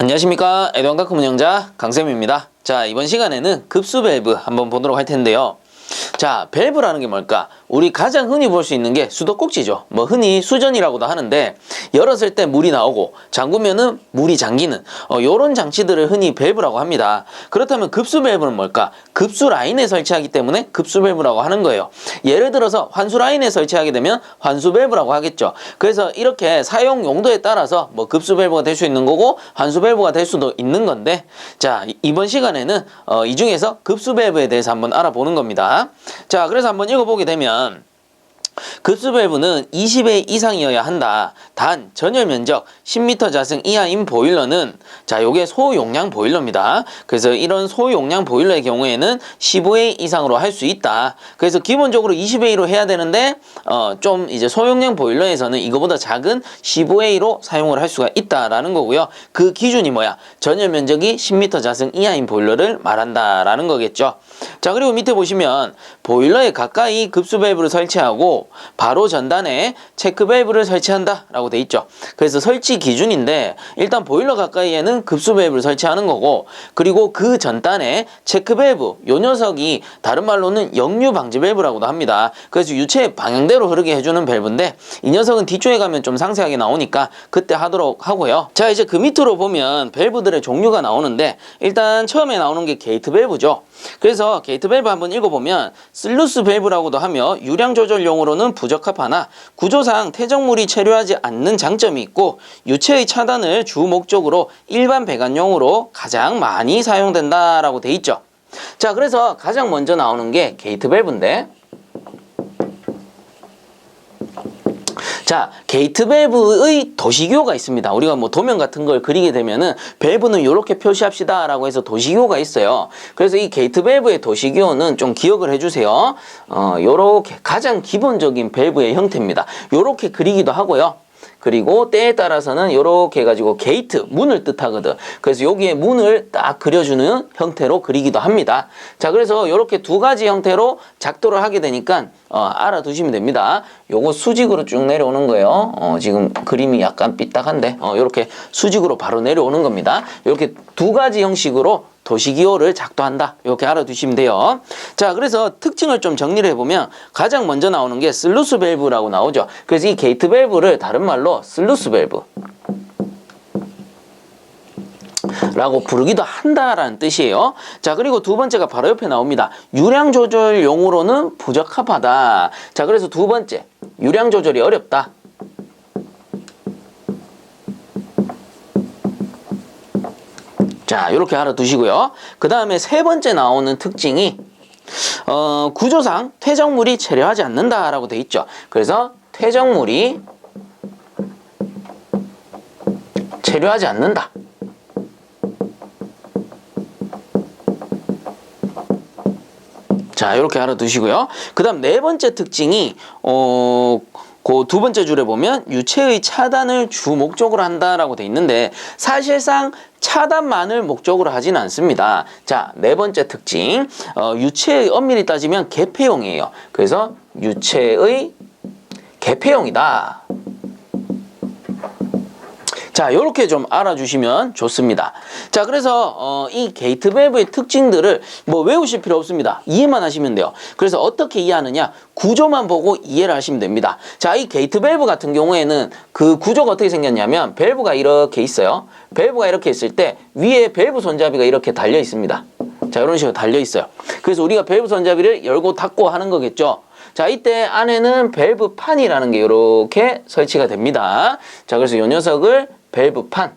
안녕하십니까. 에드왕다크 운영자 강쌤입니다. 자 이번 시간에는 급수 밸브 한번 보도록 할 텐데요. 자 밸브라는 게 뭘까 우리 가장 흔히 볼 수 있는 게 수도꼭지죠. 뭐 흔히 수전이라고도 하는데 열었을 때 물이 나오고 잠그면은 물이 잠기는 어, 요런 장치들을 흔히 밸브라고 합니다. 그렇다면 급수 밸브는 뭘까? 급수 라인에 설치하기 때문에 급수 밸브라고 하는 거예요. 예를 들어서 환수 라인에 설치하게 되면 환수 밸브라고 하겠죠. 그래서 이렇게 사용 용도에 따라서 뭐 급수 밸브가 될 수 있는 거고 환수 밸브가 될 수도 있는 건데 자 이- 이번 시간에는 어, 이 중에서 급수 밸브에 대해서 한번 알아보는 겁니다. 자 그래서 한번 읽어보게 되면 Um, 급수 밸브는 20회 이상이어야 한다. 단 전열 면적 10m 자승 이하인 보일러는 자 요게 소용량 보일러입니다. 그래서 이런 소용량 보일러의 경우에는 15회 이상으로 할 수 있다. 그래서 기본적으로 20회로 해야 되는데 어 좀 이제 소용량 보일러에서는 이거보다 작은 15회로 사용을 할 수가 있다라는 거고요. 그 기준이 뭐야? 전열 면적이 10m 자승 이하인 보일러를 말한다라는 거겠죠. 자 그리고 밑에 보시면 보일러에 가까이 급수 밸브를 설치하고 바로 전단에 체크 밸브를 설치한다 라고 돼 있죠. 그래서 설치 기준인데 일단 보일러 가까이에는 급수 밸브를 설치하는 거고 그리고 그 전단에 체크 밸브 요 녀석이 다른 말로는 역류 방지 밸브라고도 합니다. 그래서 유체 방향대로 흐르게 해주는 밸브인데 이 녀석은 뒤쪽에 가면 좀 상세하게 나오니까 그때 하도록 하고요. 자 이제 그 밑으로 보면 밸브들의 종류가 나오는데 일단 처음에 나오는 게 게이트 밸브죠 그래서 게이트 밸브 한번 읽어보면 슬루스 밸브라고도 하며 유량 조절용으로는 부적합하나 구조상 퇴적물이 체류하지 않는 장점이 있고 유체의 차단을 주 목적으로 일반 배관용으로 가장 많이 사용된다라고 돼 있죠. 자, 그래서 가장 먼저 나오는 게 게이트 밸브인데 자, 게이트 밸브의 도시기호가 있습니다. 우리가 뭐 도면 같은 걸 그리게 되면은 밸브는 이렇게 표시합시다 라고 해서 도시기호가 있어요. 그래서 이 게이트 밸브의 도시기호는 좀 기억을 해주세요. 어, 요렇게 가장 기본적인 밸브의 형태입니다. 요렇게 그리기도 하고요. 그리고 때에 따라서는 이렇게 해가지고 게이트 문을 뜻하거든. 그래서 여기에 문을 딱 그려주는 형태로 그리기도 합니다. 자 그래서 이렇게 두 가지 형태로 작도를 하게 되니까 어, 알아두시면 됩니다. 요거 수직으로 쭉 내려오는 거예요. 어, 지금 그림이 약간 삐딱한데 어, 이렇게 수직으로 바로 내려오는 겁니다. 이렇게 두 가지 형식으로 도시기호를 작도한다. 이렇게 알아두시면 돼요. 자, 그래서 특징을 좀 정리를 해보면 가장 먼저 나오는 게 슬루스 밸브라고 나오죠. 그래서 이 게이트 밸브를 다른 말로 슬루스 밸브. 라고 부르기도 한다라는 뜻이에요. 자, 그리고 두 번째가 바로 옆에 나옵니다. 유량 조절용으로는 부적합하다. 자, 그래서 두 번째. 유량 조절이 어렵다. 자, 이렇게 알아두시고요. 그 다음에 세 번째 나오는 특징이 어, 구조상 퇴적물이 체류하지 않는다라고 돼 있죠. 그래서 퇴적물이 체류하지 않는다. 자, 이렇게 알아두시고요. 그 다음 네 번째 특징이, 어, 그 두 번째 줄에 보면 유체의 차단을 주 목적으로 한다라고 돼 있는데 사실상 차단만을 목적으로 하진 않습니다. 자, 네 번째 특징. 어, 유체의 엄밀히 따지면 개폐용이에요. 그래서 유체의 개폐용이다. 자, 요렇게 좀 알아주시면 좋습니다. 자, 그래서 어, 이 게이트 밸브의 특징들을 뭐 외우실 필요 없습니다. 이해만 하시면 돼요. 그래서 어떻게 이해하느냐? 구조만 보고 이해를 하시면 됩니다. 자, 이 게이트 밸브 같은 경우에는 그 구조가 어떻게 생겼냐면 밸브가 이렇게 있어요. 밸브가 이렇게 있을 때 위에 밸브 손잡이가 이렇게 달려 있습니다. 자, 이런 식으로 달려 있어요. 그래서 우리가 밸브 손잡이를 열고 닫고 하는 거겠죠. 자, 이때 안에는 밸브 판이라는 게 이렇게 설치가 됩니다. 자, 그래서 이 녀석을 밸브 판.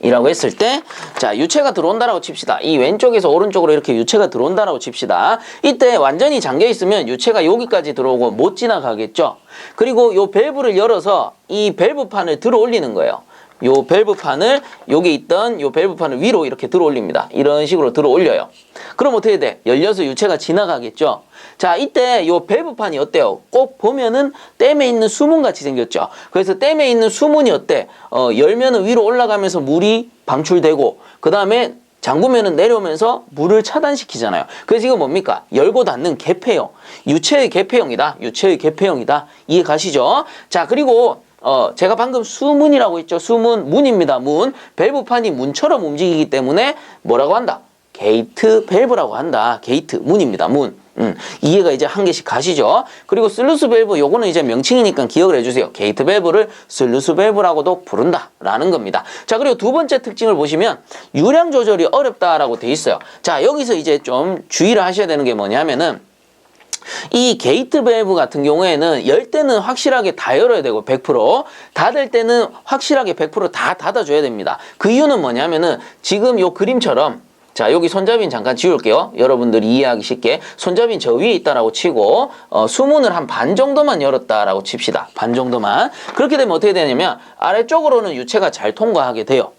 이라고 했을 때, 자, 유체가 들어온다라고 칩시다. 이 왼쪽에서 오른쪽으로 이렇게 유체가 들어온다라고 칩시다. 이때 완전히 잠겨 있으면 유체가 여기까지 들어오고 못 지나가겠죠? 그리고 요 밸브를 열어서 이 밸브판을 들어 올리는 거예요. 요 밸브판을 여기 있던 요 밸브판을 위로 이렇게 들어 올립니다. 이런 식으로 들어 올려요. 그럼 어떻게 돼? 열려서 유체가 지나가겠죠? 자, 이때 요 밸브판이 어때요? 꼭 보면은 댐에 있는 수문 같이 생겼죠? 그래서 댐에 있는 수문이 어때? 어, 열면은 위로 올라가면서 물이 방출되고, 그 다음에 잠그면은 내려오면서 물을 차단시키잖아요. 그래서 이거 뭡니까? 열고 닫는 개폐형. 유체의 개폐형이다. 유체의 개폐형이다. 이해 가시죠? 자, 그리고 어, 제가 방금 수문이라고 했죠. 수문, 문입니다. 문. 밸브판이 문처럼 움직이기 때문에 뭐라고 한다? 게이트 밸브라고 한다. 게이트, 문입니다. 문. 음, 이해가 이제 한 개씩 가시죠. 그리고 슬루스 밸브, 요거는 이제 명칭이니까 기억을 해주세요. 게이트 밸브를 슬루스 밸브라고도 부른다라는 겁니다. 자, 그리고 두 번째 특징을 보시면 유량 조절이 어렵다라고 돼 있어요. 자, 여기서 이제 좀 주의를 하셔야 되는 게 뭐냐면은 이 게이트 밸브 같은 경우에는 열 때는 확실하게 다 열어야 되고 100% 닫을 때는 확실하게 100%다 닫아줘야 됩니다. 그 이유는 뭐냐면은 지금 요 그림처럼 자 여기 손잡이는 잠깐 지울게요. 여러분들이 이해하기 쉽게 손잡이는 저 위에 있다라고 치고 어, 수문을 한 반 정도만 열었다라고 칩시다. 반 정도만 그렇게 되면 어떻게 되냐면 아래쪽으로는 유체가 잘 통과하게 돼요.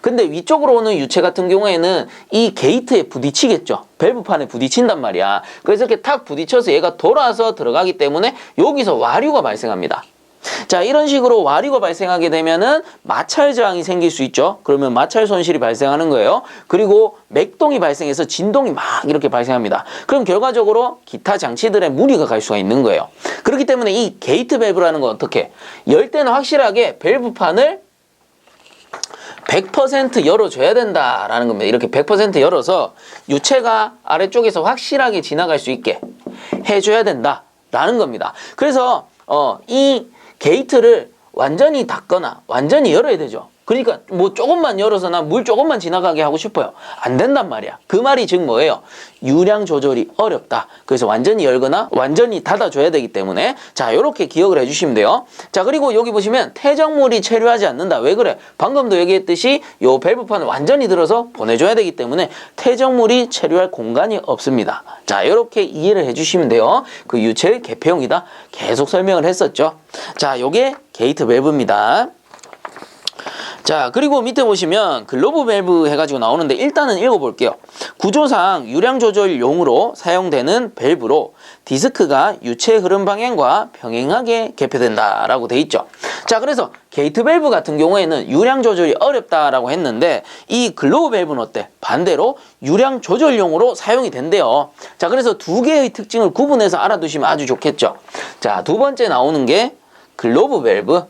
근데 위쪽으로 오는 유체 같은 경우에는 이 게이트에 부딪히겠죠. 밸브판에 부딪힌단 말이야. 그래서 이렇게 탁 부딪혀서 얘가 돌아서 들어가기 때문에 여기서 와류가 발생합니다. 자, 이런 식으로 와류가 발생하게 되면은 마찰 저항이 생길 수 있죠. 그러면 마찰 손실이 발생하는 거예요. 그리고 맥동이 발생해서 진동이 막 이렇게 발생합니다. 그럼 결과적으로 기타 장치들의 무리가 갈 수가 있는 거예요. 그렇기 때문에 이 게이트 밸브라는 건 어떻게? 열 때는 확실하게 밸브판을 100% 열어줘야 된다라는 겁니다. 이렇게 100% 열어서 유체가 아래쪽에서 확실하게 지나갈 수 있게 해줘야 된다라는 겁니다. 그래서 어, 이 게이트를 완전히 닫거나 완전히 열어야 되죠. 그러니까 뭐 조금만 열어서 나물 조금만 지나가게 하고 싶어요. 안 된단 말이야. 그 말이 즉 뭐예요? 유량 조절이 어렵다. 그래서 완전히 열거나 완전히 닫아줘야 되기 때문에 자 이렇게 기억을 해주시면 돼요. 자 그리고 여기 보시면 퇴적물이 체류하지 않는다. 왜 그래? 방금도 얘기했듯이 요 밸브판을 완전히 들어서 보내줘야 되기 때문에 퇴적물이 체류할 공간이 없습니다. 자 이렇게 이해를 해주시면 돼요. 그 유체 개폐용이다. 계속 설명을 했었죠. 자 요게 게이트 밸브입니다. 자 그리고 밑에 보시면 글로브 밸브 해가지고 나오는데 일단은 읽어볼게요. 구조상 유량 조절용으로 사용되는 밸브로 디스크가 유체 흐름 방향과 평행하게 개폐된다 라고 돼 있죠. 자 그래서 게이트 밸브 같은 경우에는 유량 조절이 어렵다라고 했는데 이 글로브 밸브는 어때? 반대로 유량 조절용으로 사용이 된대요. 자 그래서 두 개의 특징을 구분해서 알아두시면 아주 좋겠죠. 자 두 번째 나오는 게 글로브 밸브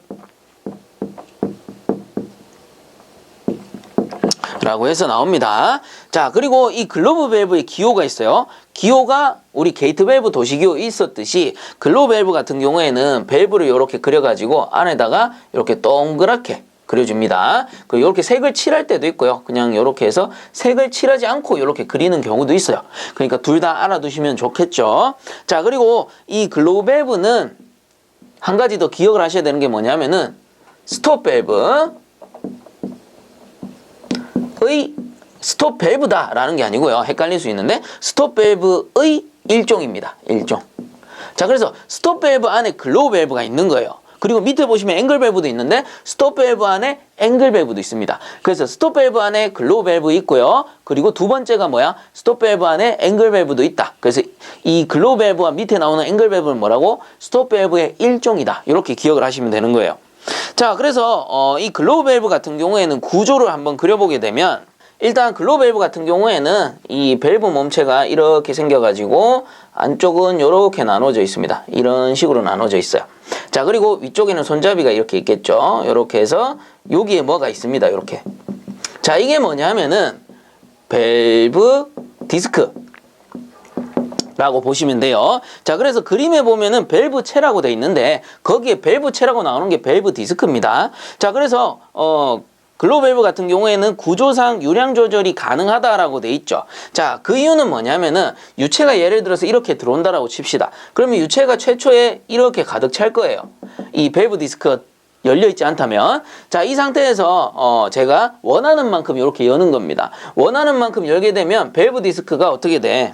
라고 해서 나옵니다. 자, 그리고 이 글로브 밸브의 기호가 있어요. 기호가 우리 게이트 밸브 도시기호 있었듯이 글로브 밸브 같은 경우에는 밸브를 이렇게 그려가지고 안에다가 이렇게 동그랗게 그려줍니다. 그리고 이렇게 색을 칠할 때도 있고요. 그냥 이렇게 해서 색을 칠하지 않고 이렇게 그리는 경우도 있어요. 그러니까 둘 다 알아두시면 좋겠죠. 자, 그리고 이 글로브 밸브는 한 가지 더 기억을 하셔야 되는 게 뭐냐면은 스톱 밸브 의 스톱 밸브다라는 게 아니고요. 헷갈릴 수 있는데 스톱 밸브의 일종입니다. 일종. 자, 그래서 스톱 밸브 안에 글로우 밸브가 있는 거예요. 그리고 밑에 보시면 앵글 밸브도 있는데 스톱 밸브 안에 앵글 밸브도 있습니다. 그래서 스톱 밸브 안에 글로우 밸브 있고요. 그리고 두 번째가 뭐야? 스톱 밸브 안에 앵글 밸브도 있다. 그래서 이 글로우 밸브와 밑에 나오는 앵글 밸브는 뭐라고? 스톱 밸브의 일종이다. 이렇게 기억을 하시면 되는 거예요. 자, 그래서 어, 이 글로우 밸브 같은 경우에는 구조를 한번 그려보게 되면 일단 글로우 밸브 같은 경우에는 이 밸브 몸체가 이렇게 생겨가지고 안쪽은 이렇게 나눠져 있습니다. 이런 식으로 나눠져 있어요. 자, 그리고 위쪽에는 손잡이가 이렇게 있겠죠. 이렇게 해서 여기에 뭐가 있습니다. 이렇게. 자, 이게 뭐냐면은 밸브 디스크. 라고 보시면 돼요. 자, 그래서 그림에 보면은 밸브 체라고 돼 있는데 거기에 밸브 체라고 나오는 게 밸브 디스크입니다. 자, 그래서 어 글로밸브 같은 경우에는 구조상 유량 조절이 가능하다라고 돼 있죠. 자, 그 이유는 뭐냐면은 유체가 예를 들어서 이렇게 들어온다라고 칩시다. 그러면 유체가 최초에 이렇게 가득 찰 거예요. 이 밸브 디스크가 열려 있지 않다면 자 이 상태에서 어 제가 원하는 만큼 이렇게 여는 겁니다 원하는 만큼 열게 되면 밸브 디스크가 어떻게 돼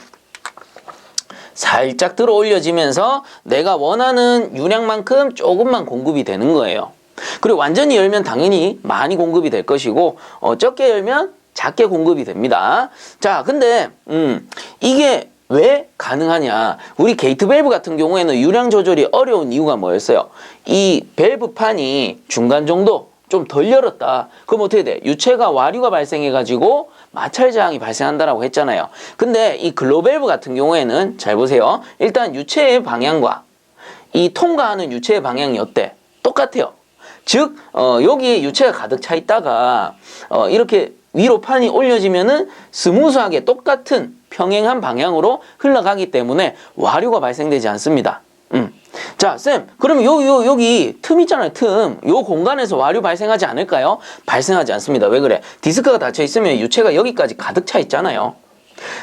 살짝 들어 올려지면서 내가 원하는 유량만큼 조금만 공급이 되는 거예요. 그리고 완전히 열면 당연히 많이 공급이 될 것이고 어, 적게 열면 작게 공급이 됩니다. 자, 근데 음, 이게 왜 가능하냐? 우리 게이트 밸브 같은 경우에는 유량 조절이 어려운 이유가 뭐였어요? 이 밸브 판이 중간 정도 좀 덜 열었다. 그럼 어떻게 돼? 유체가 와류가 발생해가지고 마찰 저항이 발생한다라고 했잖아요. 근데 이 글로밸브 같은 경우에는 잘 보세요. 일단 유체의 방향과 이 통과하는 유체의 방향이 어때? 똑같아요. 즉 어, 여기에 유체가 가득 차 있다가 어, 이렇게 위로 판이 올려지면은 스무스하게 똑같은 평행한 방향으로 흘러가기 때문에 와류가 발생되지 않습니다. 음. 자, 쌤, 그러면 요, 요, 여기 틈 있잖아요, 틈. 요 공간에서 와류 발생하지 않을까요? 발생하지 않습니다. 왜 그래? 디스크가 닫혀 있으면 유체가 여기까지 가득 차 있잖아요.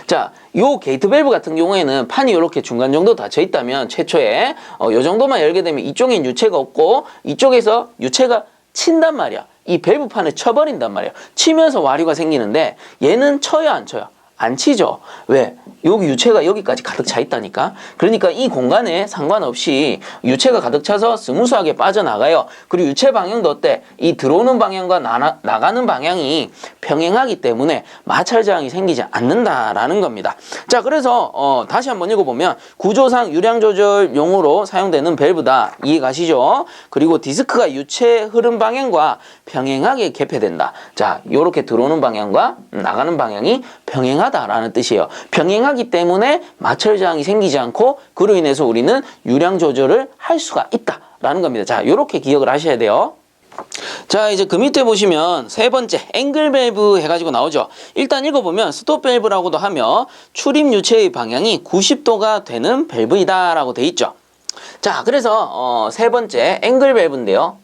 자, 요 게이트 밸브 같은 경우에는 판이 이렇게 중간 정도 닫혀 있다면 최초에 어, 요 정도만 열게 되면 이쪽엔 유체가 없고 이쪽에서 유체가 친단 말이야. 이 밸브 판을 쳐버린단 말이야. 치면서 와류가 생기는데 얘는 쳐요, 안 쳐요? 안 치죠. 왜? 여기 유체가 여기까지 가득 차 있다니까. 그러니까 이 공간에 상관없이 유체가 가득 차서 스무스하게 빠져나가요. 그리고 유체 방향도 어때? 이 들어오는 방향과 나, 나가는 방향이 평행하기 때문에 마찰 저항이 생기지 않는다라는 겁니다. 자, 그래서 어, 다시 한번 읽어보면 구조상 유량 조절 용으로 사용되는 밸브다. 이해가시죠? 그리고 디스크가 유체 흐름 방향과 평행하게 개폐된다. 자, 요렇게 들어오는 방향과 나가는 방향이 평행하다라는 뜻이에요. 평행하 기 때문에 마찰 저항이 생기지 않고 그로 인해서 우리는 유량 조절을 할 수가 있다라는 겁니다. 자, 요렇게 기억을 하셔야 돼요. 자 이제 그 밑에 보시면 세 번째 앵글 밸브 해가지고 나오죠 일단 읽어보면 스톱 밸브라고도 하며 출입 유체의 방향이 90도가 되는 밸브이다 라고 돼 있죠 자 그래서 어, 세 번째 앵글 밸브인데요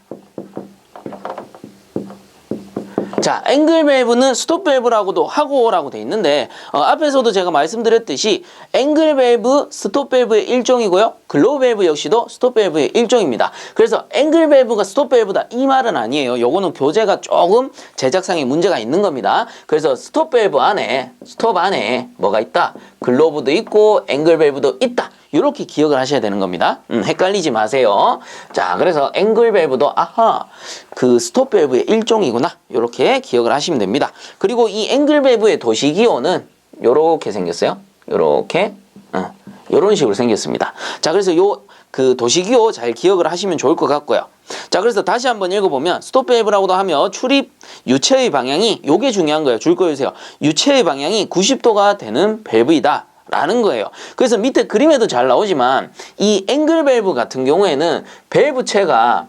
자, 앵글 밸브는 스톱 밸브라고도 하고라고 돼 있는데 어, 앞에서도 제가 말씀드렸듯이 앵글 밸브 스톱 밸브의 일종이고요. 글로우 밸브 역시도 스톱 밸브의 일종입니다. 그래서 앵글 밸브가 스톱 밸브다 이 말은 아니에요. 요거는 교재가 조금 제작상에 문제가 있는 겁니다. 그래서 스톱 밸브 안에 스톱 안에 뭐가 있다? 글로브도 있고 앵글 밸브도 있다. 이렇게 기억을 하셔야 되는 겁니다. 음, 헷갈리지 마세요. 자, 그래서 앵글 밸브도 아하 그 스톱 밸브의 일종이구나. 이렇게 기억을 하시면 됩니다. 그리고 이 앵글 밸브의 도시기호는 이렇게 생겼어요. 이렇게 어, 이런 식으로 생겼습니다. 자, 그래서 요 그 도시기호 잘 기억을 하시면 좋을 것 같고요. 자, 그래서 다시 한번 읽어보면 스톱 밸브라고도 하며 출입 유체의 방향이 요게 중요한 거예요. 줄 거주세요. 유체의 방향이 90도가 되는 밸브이다. 라는 거예요. 그래서 밑에 그림에도 잘 나오지만 이 앵글 밸브 같은 경우에는 밸브체가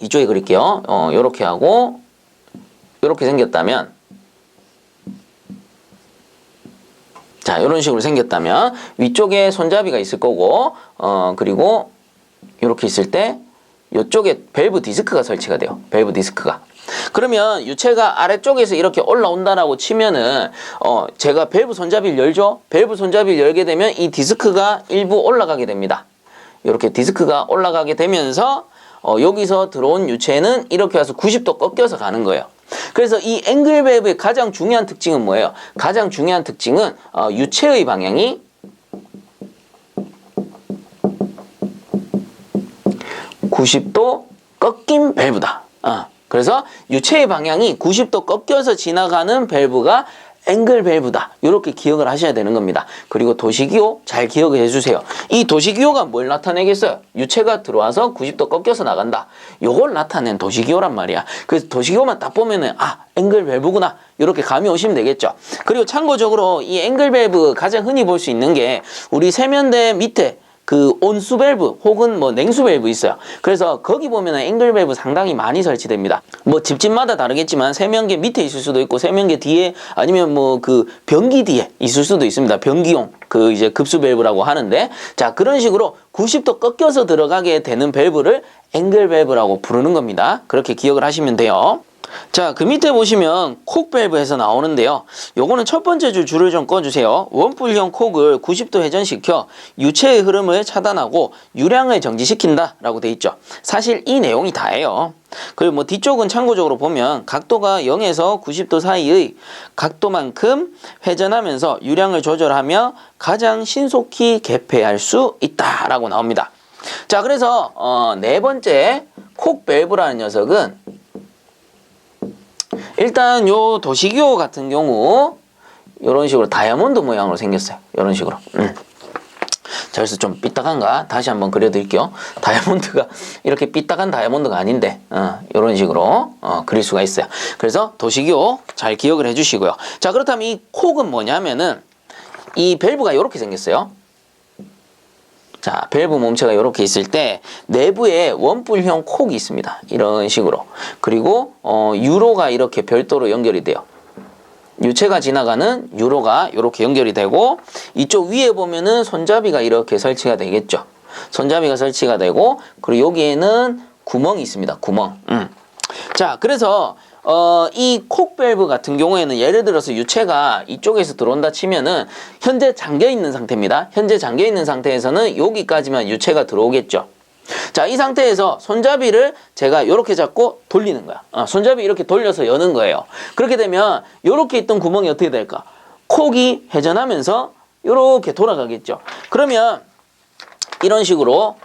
이쪽에 그릴게요. 어, 요렇게 하고 요렇게 생겼다면 자, 이런 식으로 생겼다면 위쪽에 손잡이가 있을 거고 어, 그리고 이렇게 있을 때 이쪽에 밸브 디스크가 설치가 돼요. 밸브 디스크가. 그러면 유체가 아래쪽에서 이렇게 올라온다라고 치면은 어 제가 밸브 손잡이를 열죠. 밸브 손잡이를 열게 되면 이 디스크가 일부 올라가게 됩니다. 이렇게 디스크가 올라가게 되면서 어 여기서 들어온 유체는 이렇게 와서 90도 꺾여서 가는 거예요. 그래서 이 앵글 밸브의 가장 중요한 특징은 뭐예요? 가장 중요한 특징은 어 유체의 방향이 90도 꺾인 밸브다. 어. 그래서 유체의 방향이 90도 꺾여서 지나가는 밸브가 앵글 밸브다. 이렇게 기억을 하셔야 되는 겁니다. 그리고 도시기호 잘 기억을 해주세요. 이 도시기호가 뭘 나타내겠어요? 유체가 들어와서 90도 꺾여서 나간다. 요걸 나타낸 도시기호란 말이야. 그래서 도시기호만 딱 보면은 아 앵글 밸브구나. 이렇게 감이 오시면 되겠죠. 그리고 참고적으로 이 앵글 밸브 가장 흔히 볼 수 있는 게 우리 세면대 밑에 그 온수 밸브 혹은 뭐 냉수 밸브 있어요. 그래서 거기 보면은 앵글 밸브 상당히 많이 설치됩니다. 뭐 집집마다 다르겠지만 세면기 밑에 있을 수도 있고 세면기 뒤에 아니면 뭐 그 변기 뒤에 있을 수도 있습니다. 변기용 그 이제 급수 밸브라고 하는데 자 그런 식으로 90도 꺾여서 들어가게 되는 밸브를 앵글 밸브라고 부르는 겁니다. 그렇게 기억을 하시면 돼요. 자, 그 밑에 보시면 콕 밸브에서 나오는데요. 요거는 첫 번째 줄 줄을 좀 꺼주세요. 원뿔형 콕을 90도 회전시켜 유체의 흐름을 차단하고 유량을 정지시킨다 라고 돼 있죠. 사실 이 내용이 다예요. 그리고 뭐 뒤쪽은 참고적으로 보면 각도가 0에서 90도 사이의 각도만큼 회전하면서 유량을 조절하며 가장 신속히 개폐할 수 있다 라고 나옵니다. 자, 그래서 어, 네 번째 콕 밸브라는 녀석은 일단 요 도시기호 같은 경우 이런 식으로 다이아몬드 모양으로 생겼어요. 이런 식으로. 음. 자, 그래서 좀 삐딱한가? 다시 한번 그려드릴게요. 다이아몬드가 이렇게 삐딱한 다이아몬드가 아닌데 어, 이런 식으로 어, 그릴 수가 있어요. 그래서 도시기호 잘 기억을 해주시고요. 자, 그렇다면 이 콕은 뭐냐면은 이 밸브가 이렇게 생겼어요. 자, 밸브 몸체가 이렇게 있을 때 내부에 원뿔형 콕이 있습니다. 이런 식으로. 그리고 어, 유로가 이렇게 별도로 연결이 돼요. 유체가 지나가는 유로가 이렇게 연결이 되고 이쪽 위에 보면은 손잡이가 이렇게 설치가 되겠죠. 손잡이가 설치가 되고 그리고 여기에는 구멍이 있습니다. 구멍. 음. 자, 그래서 어, 이 콕밸브 같은 경우에는 예를 들어서 유체가 이쪽에서 들어온다 치면은 현재 잠겨 있는 상태입니다. 현재 잠겨 있는 상태에서는 여기까지만 유체가 들어오겠죠. 자, 이 상태에서 손잡이를 제가 이렇게 잡고 돌리는 거야. 어, 손잡이 이렇게 돌려서 여는 거예요. 그렇게 되면 이렇게 있던 구멍이 어떻게 될까? 콕이 회전하면서 이렇게 돌아가겠죠. 그러면 이런 식으로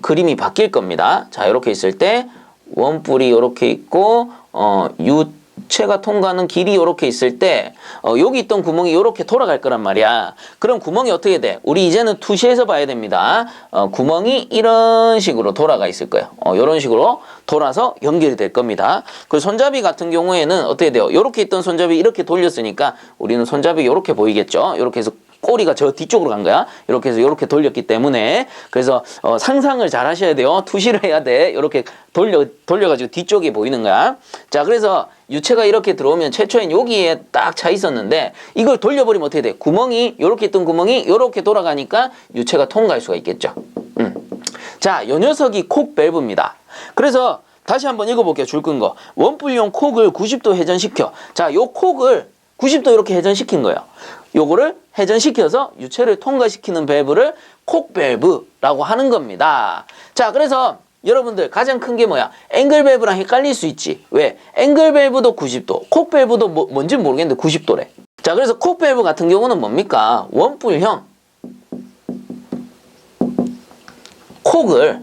그림이 바뀔 겁니다. 자, 이렇게 있을 때 원뿔이 이렇게 있고 어, 유체가 통과하는 길이 이렇게 있을 때 어, 여기 있던 구멍이 이렇게 돌아갈 거란 말이야. 그럼 구멍이 어떻게 돼? 우리 이제는 투시에서 봐야 됩니다. 어, 구멍이 이런 식으로 돌아가 있을 거예요. 어, 이런 식으로 돌아서 연결이 될 겁니다. 그 손잡이 같은 경우에는 어떻게 돼요? 이렇게 있던 손잡이 이렇게 돌렸으니까 우리는 손잡이 이렇게 보이겠죠? 이렇게 해서 꼬리가 저 뒤쪽으로 간 거야. 이렇게 해서 이렇게 돌렸기 때문에 그래서 어, 상상을 잘 하셔야 돼요. 투시를 해야 돼. 이렇게 돌려 돌려가지고 뒤쪽이 보이는 거야. 자, 그래서 유체가 이렇게 들어오면 최초엔 여기에 딱 차 있었는데 이걸 돌려버리면 어떻게 돼? 구멍이 이렇게 있던 구멍이 이렇게 돌아가니까 유체가 통과할 수가 있겠죠. 음. 자, 요 녀석이 콕 밸브입니다. 그래서 다시 한번 읽어볼게요. 줄 끈 거. 원뿔용 콕을 90도 회전시켜. 자, 요 콕을 90도 이렇게 회전시킨 거예요. 요거를 회전시켜서 유체를 통과시키는 밸브를 콕 밸브라고 하는 겁니다. 자, 그래서 여러분들 가장 큰 게 뭐야? 앵글 밸브랑 헷갈릴 수 있지. 왜? 앵글 밸브도 90도, 콕 밸브도 뭐, 뭔지 모르겠는데 90도래. 자, 그래서 콕 밸브 같은 경우는 뭡니까? 원뿔형 콕을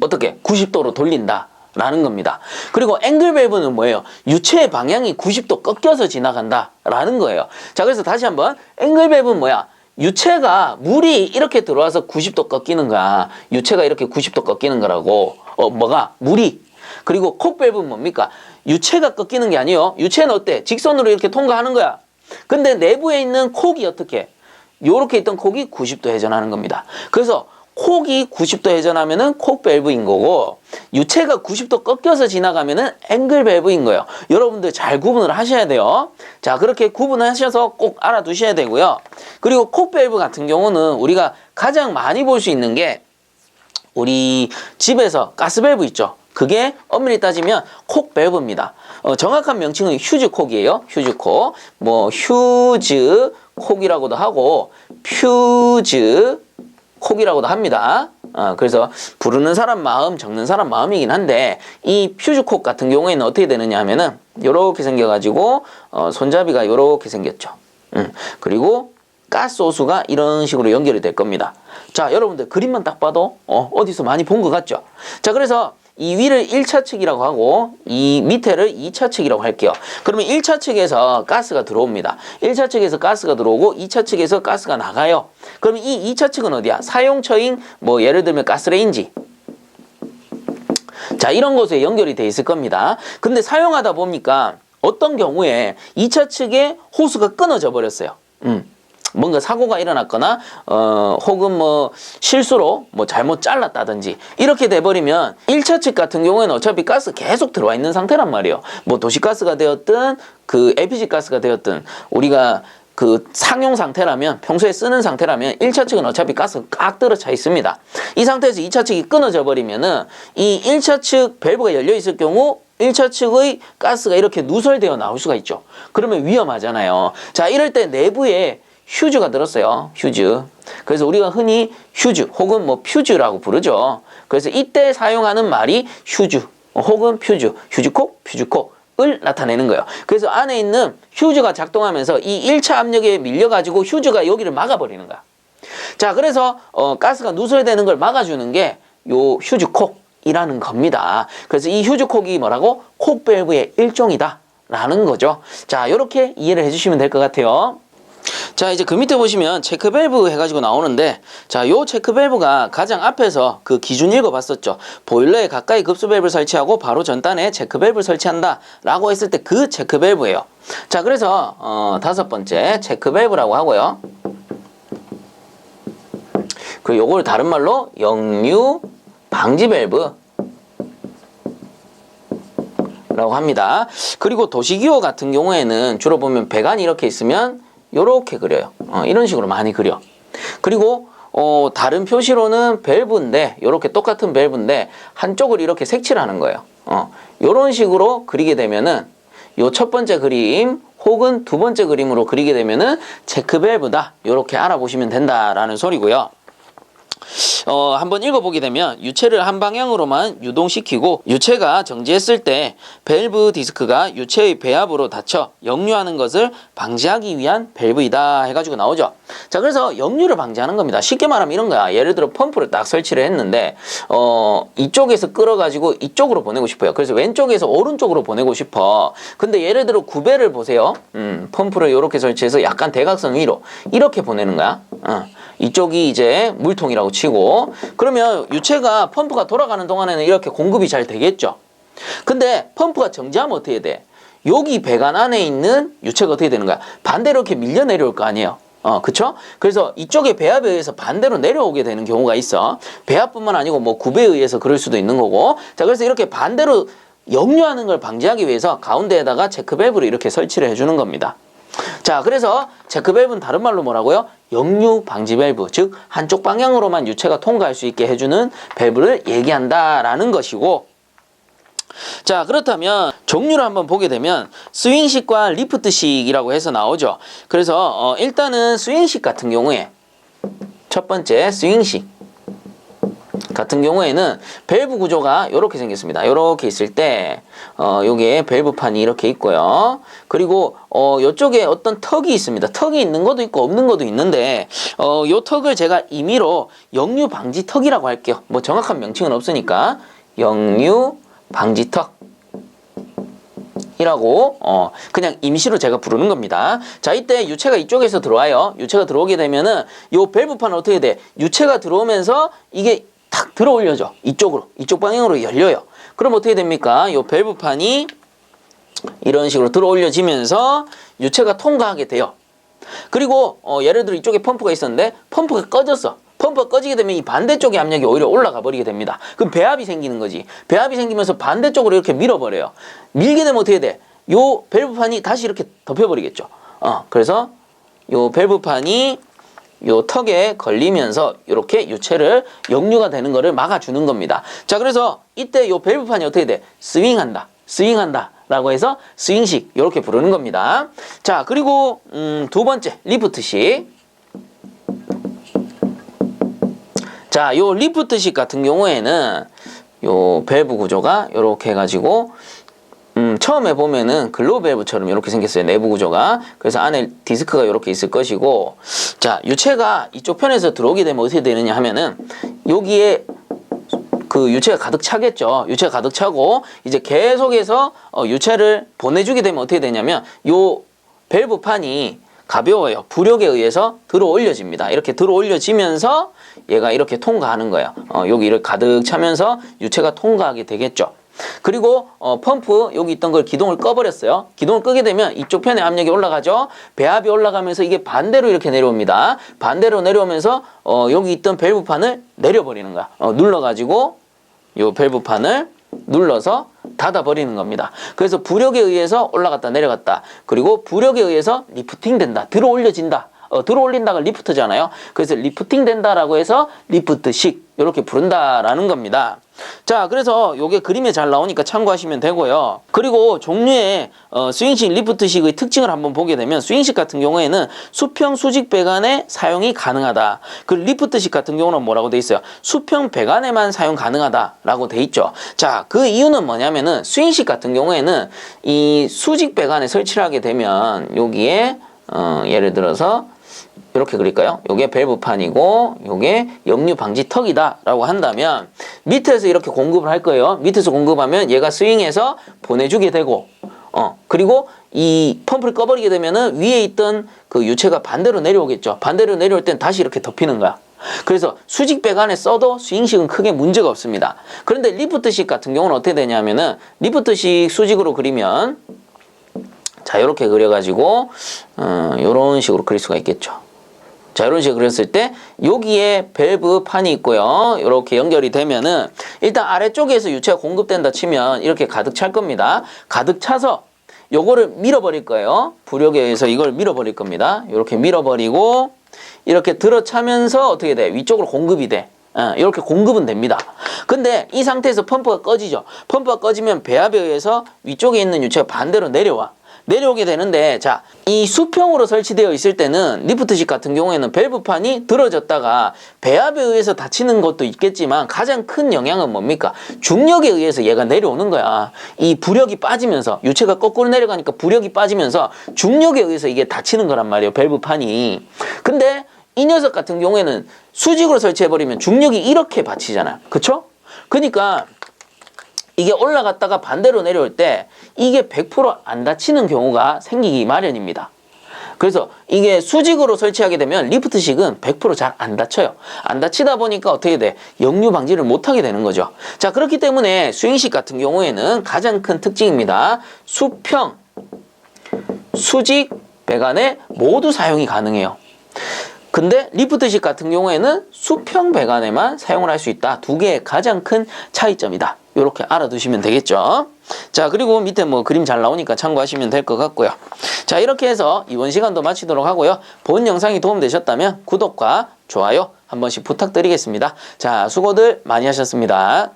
어떻게 90도로 돌린다. 라는 겁니다. 그리고 앵글 밸브는 뭐예요? 유체의 방향이 90도 꺾여서 지나간다. 라는 거예요. 자, 그래서 다시 한번 앵글 밸브는 뭐야? 유체가 물이 이렇게 들어와서 90도 꺾이는 거야. 유체가 이렇게 90도 꺾이는 거라고. 어, 뭐가? 물이. 그리고 콕 밸브는 뭡니까? 유체가 꺾이는 게 아니에요. 유체는 어때? 직선으로 이렇게 통과하는 거야. 근데 내부에 있는 콕이 어떻게? 요렇게 있던 콕이 90도 회전하는 겁니다. 그래서 콕이 90도 회전하면은 콕 밸브인 거고 유체가 90도 꺾여서 지나가면은 앵글 밸브인 거예요. 여러분들 잘 구분을 하셔야 돼요. 자, 그렇게 구분하셔서 꼭 알아두셔야 되고요. 그리고 콕 밸브 같은 경우는 우리가 가장 많이 볼 수 있는 게 우리 집에서 가스 밸브 있죠. 그게 엄밀히 따지면 콕 밸브입니다. 어, 정확한 명칭은 휴즈 콕이에요. 휴즈 콕. 뭐 휴즈 콕이라고도 하고 퓨즈 콕이라고도 합니다. 어, 그래서 부르는 사람 마음, 적는 사람 마음이긴 한데 이 퓨즈콕 같은 경우에는 어떻게 되느냐 하면은 요렇게 생겨가지고 어, 손잡이가 요렇게 생겼죠. 음, 그리고 가스 호수가 이런 식으로 연결이 될 겁니다. 자, 여러분들 그림만 딱 봐도 어, 어디서 많이 본 것 같죠? 자, 그래서 이 위를 1차 측이라고 하고 이 밑에를 2차 측이라고 할게요. 그러면 1차 측에서 가스가 들어옵니다. 1차 측에서 가스가 들어오고 2차 측에서 가스가 나가요. 그럼 이 2차 측은 어디야? 사용처인 뭐 예를 들면 가스레인지. 자, 이런 곳에 연결이 돼 있을 겁니다. 근데 사용하다 보니까 어떤 경우에 2차 측에 호수가 끊어져 버렸어요. 음. 뭔가 사고가 일어났거나 어 혹은 뭐 실수로 뭐 잘못 잘랐다든지 이렇게 돼 버리면 1차 측 같은 경우에는 어차피 가스 계속 들어와 있는 상태란 말이에요. 뭐 도시가스가 되었든 그 LPG 가스가 되었든 우리가 그 상용 상태라면 평소에 쓰는 상태라면 1차 측은 어차피 가스 꽉 들어차 있습니다. 이 상태에서 2차 측이 끊어져 버리면은 이 1차 측 밸브가 열려 있을 경우 1차 측의 가스가 이렇게 누설되어 나올 수가 있죠. 그러면 위험하잖아요. 자, 이럴 때 내부에 휴즈가 들었어요. 휴즈. 그래서 우리가 흔히 휴즈 혹은 뭐 퓨즈라고 부르죠. 그래서 이때 사용하는 말이 휴즈 혹은 퓨즈, 휴즈콕, 퓨즈콕. 을 나타내는 거예요. 그래서 안에 있는 휴즈가 작동하면서 이 1차 압력에 밀려가지고 휴즈가 여기를 막아버리는 거야. 자, 그래서 어, 가스가 누설되는 걸 막아주는 게 요 휴즈콕이라는 겁니다. 그래서 이 휴즈콕이 뭐라고? 콕밸브의 일종이다. 라는 거죠. 자, 이렇게 이해를 해주시면 될 것 같아요. 자 이제 그 밑에 보시면 체크 밸브 해가지고 나오는데 자 요 체크 밸브가 가장 앞에서 그 기준 읽어봤었죠. 보일러에 가까이 급수 밸브를 설치하고 바로 전단에 체크 밸브를 설치한다 라고 했을 때 그 체크 밸브예요. 자 그래서 어, 다섯 번째 체크 밸브라고 하고요. 그리고 요걸 다른 말로 역류 방지 밸브 라고 합니다. 그리고 도시기호 같은 경우에는 주로 보면 배관이 이렇게 있으면 요렇게 그려요. 어, 이런 식으로 많이 그려. 그리고 어, 다른 표시로는 밸브인데 요렇게 똑같은 밸브인데 한쪽을 이렇게 색칠을 하는 거예요. 어, 요런 식으로 그리게 되면은 요 첫 번째 그림 혹은 두 번째 그림으로 그리게 되면은 체크 밸브다. 요렇게 알아보시면 된다라는 소리고요. 어, 한번 읽어보게 되면 유체를 한 방향으로만 유동시키고 유체가 정지했을 때 밸브 디스크가 유체의 배압으로 닫혀 역류하는 것을 방지하기 위한 밸브이다 해가지고 나오죠. 자, 그래서 역류를 방지하는 겁니다. 쉽게 말하면 이런 거야. 예를 들어 펌프를 딱 설치를 했는데 어, 이쪽에서 끌어가지고 이쪽으로 보내고 싶어요. 그래서 왼쪽에서 오른쪽으로 보내고 싶어. 근데 예를 들어 구배를 보세요. 음, 펌프를 이렇게 설치해서 약간 대각선 위로 이렇게 보내는 거야. 어. 이쪽이 이제 물통이라고 치고 그러면 유체가 펌프가 돌아가는 동안에는 이렇게 공급이 잘 되겠죠. 근데 펌프가 정지하면 어떻게 돼? 여기 배관 안에 있는 유체가 어떻게 되는 거야? 반대로 이렇게 밀려 내려올 거 아니에요. 어, 그쵸? 그래서 이쪽에 배압에 의해서 반대로 내려오게 되는 경우가 있어. 배압뿐만 아니고 뭐 구배에 의해서 그럴 수도 있는 거고. 자, 그래서 이렇게 반대로 역류하는 걸 방지하기 위해서 가운데에다가 체크밸브를 이렇게 설치를 해주는 겁니다. 자, 그래서 체크 밸브는 다른 말로 뭐라고요? 역류 방지 밸브, 즉 한쪽 방향으로만 유체가 통과할 수 있게 해주는 밸브를 얘기한다라는 것이고 자 그렇다면 종류를 한번 보게 되면 스윙식과 리프트식이라고 해서 나오죠. 그래서 어, 일단은 스윙식 같은 경우에 첫 번째 스윙식 같은 경우에는 밸브 구조가 이렇게 생겼습니다. 이렇게 있을 때, 어, 요게 밸브판이 이렇게 있고요. 그리고, 어, 요쪽에 어떤 턱이 있습니다. 턱이 있는 것도 있고 없는 것도 있는데, 어, 요 턱을 제가 임의로 역류 방지 턱이라고 할게요. 뭐 정확한 명칭은 없으니까, 역류 방지 턱. 이라고 어 그냥 임시로 제가 부르는 겁니다. 자 이때 유체가 이쪽에서 들어와요. 유체가 들어오게 되면은 요 밸브판은 어떻게 돼? 유체가 들어오면서 이게 탁 들어 올려져 이쪽으로 이쪽 방향으로 열려요. 그럼 어떻게 됩니까? 요 밸브판이 이런 식으로 들어 올려지면서 유체가 통과하게 돼요. 그리고 어, 예를 들어 이쪽에 펌프가 있었는데 펌프가 꺼졌어. 펌프가 꺼지게 되면 이 반대쪽의 압력이 오히려 올라가 버리게 됩니다. 그럼 배압이 생기는 거지. 배압이 생기면서 반대쪽으로 이렇게 밀어버려요. 밀게 되면 어떻게 돼? 요 밸브판이 다시 이렇게 덮여버리겠죠. 어, 그래서 요 밸브판이 요 턱에 걸리면서 이렇게 유체를 역류가 되는 것을 막아주는 겁니다. 자, 그래서 이때 요 밸브판이 어떻게 돼? 스윙한다. 스윙한다. 라고 해서 스윙식 이렇게 부르는 겁니다. 자, 그리고 음, 두 번째 리프트식. 자, 요 리프트식 같은 경우에는 요 밸브 구조가 이렇게 해가지고 음, 처음에 보면은 글로밸브처럼 이렇게 생겼어요. 내부 구조가. 그래서 안에 디스크가 이렇게 있을 것이고, 자, 유체가 이쪽 편에서 들어오게 되면 어떻게 되느냐 하면은, 여기에 그 유체가 가득 차겠죠. 유체가 가득 차고, 이제 계속해서 어, 유체를 보내주게 되면 어떻게 되냐면, 요 밸브판이 가벼워요. 부력에 의해서 들어 올려집니다. 이렇게 들어 올려지면서 얘가 이렇게 통과하는 거예요. 어, 여기를 가득 차면서 유체가 통과하게 되겠죠. 그리고 어, 펌프 여기 있던 걸 기동을 꺼버렸어요. 기동을 끄게 되면 이쪽 편에 압력이 올라가죠. 배압이 올라가면서 이게 반대로 이렇게 내려옵니다. 반대로 내려오면서 어, 여기 있던 밸브판을 내려버리는 거야. 어, 눌러가지고 요 밸브판을 눌러서 닫아버리는 겁니다. 그래서 부력에 의해서 올라갔다 내려갔다. 그리고 부력에 의해서 리프팅 된다. 들어 올려진다. 어, 들어 올린다가 리프트잖아요. 그래서 리프팅 된다라고 해서 리프트식 이렇게 부른다라는 겁니다. 자, 그래서 요게 그림에 잘 나오니까 참고하시면 되고요. 그리고 종류의 어, 스윙식 리프트식의 특징을 한번 보게 되면 스윙식 같은 경우에는 수평 수직 배관에 사용이 가능하다. 그 리프트식 같은 경우는 뭐라고 돼 있어요? 수평 배관에만 사용 가능하다 라고 돼 있죠. 자, 그 이유는 뭐냐면은 스윙식 같은 경우에는 이 수직 배관에 설치를 하게 되면 여기에 어, 예를 들어서 이렇게 그릴까요? 요게 밸브판이고 요게 역류 방지 턱이다 라고 한다면 밑에서 이렇게 공급을 할 거예요. 밑에서 공급하면 얘가 스윙해서 보내주게 되고 어 그리고 이 펌프를 꺼버리게 되면은 위에 있던 그 유체가 반대로 내려오겠죠. 반대로 내려올 땐 다시 이렇게 덮이는 거야. 그래서 수직 배관에 써도 스윙식은 크게 문제가 없습니다. 그런데 리프트식 같은 경우는 어떻게 되냐면은 리프트식 수직으로 그리면 자 이렇게 그려가지고 어, 이런 식으로 그릴 수가 있겠죠. 자, 이런 식으로 그렸을 때 여기에 밸브 판이 있고요. 이렇게 연결이 되면은 일단 아래쪽에서 유체가 공급된다 치면 이렇게 가득 찰 겁니다. 가득 차서 요거를 밀어버릴 거예요. 부력에 의해서 이걸 밀어버릴 겁니다. 이렇게 밀어버리고 이렇게 들어차면서 어떻게 돼? 위쪽으로 공급이 돼. 어, 이렇게 공급은 됩니다. 근데 이 상태에서 펌프가 꺼지죠. 펌프가 꺼지면 배압에 의해서 위쪽에 있는 유체가 반대로 내려와. 내려오게 되는데 자, 이 수평으로 설치되어 있을 때는 리프트식 같은 경우에는 밸브판이 들어졌다가 배압에 의해서 다치는 것도 있겠지만 가장 큰 영향은 뭡니까? 중력에 의해서 얘가 내려오는 거야. 이 부력이 빠지면서 유체가 거꾸로 내려가니까 부력이 빠지면서 중력에 의해서 이게 다치는 거란 말이에요. 밸브판이. 근데 이 녀석 같은 경우에는 수직으로 설치해버리면 중력이 이렇게 받치잖아요. 그쵸? 그러니까 이게 올라갔다가 반대로 내려올 때 이게 100%안 다치는 경우가 생기기 마련입니다. 그래서 이게 수직으로 설치하게 되면 리프트식은 100%잘 안 다쳐요. 안 다치다 보니까 어떻게 돼? 역류 방지를 못하게 되는 거죠. 자, 그렇기 때문에 스윙식 같은 경우에는 가장 큰 특징입니다. 수평, 수직, 배관에 모두 사용이 가능해요. 근데 리프트식 같은 경우에는 수평 배관에만 사용을 할 수 있다. 두 개의 가장 큰 차이점이다. 이렇게 알아두시면 되겠죠. 자, 그리고 밑에 뭐 그림 잘 나오니까 참고하시면 될 것 같고요. 자, 이렇게 해서 이번 시간도 마치도록 하고요. 본 영상이 도움되셨다면 구독과 좋아요 한 번씩 부탁드리겠습니다. 자, 수고들 많이 하셨습니다.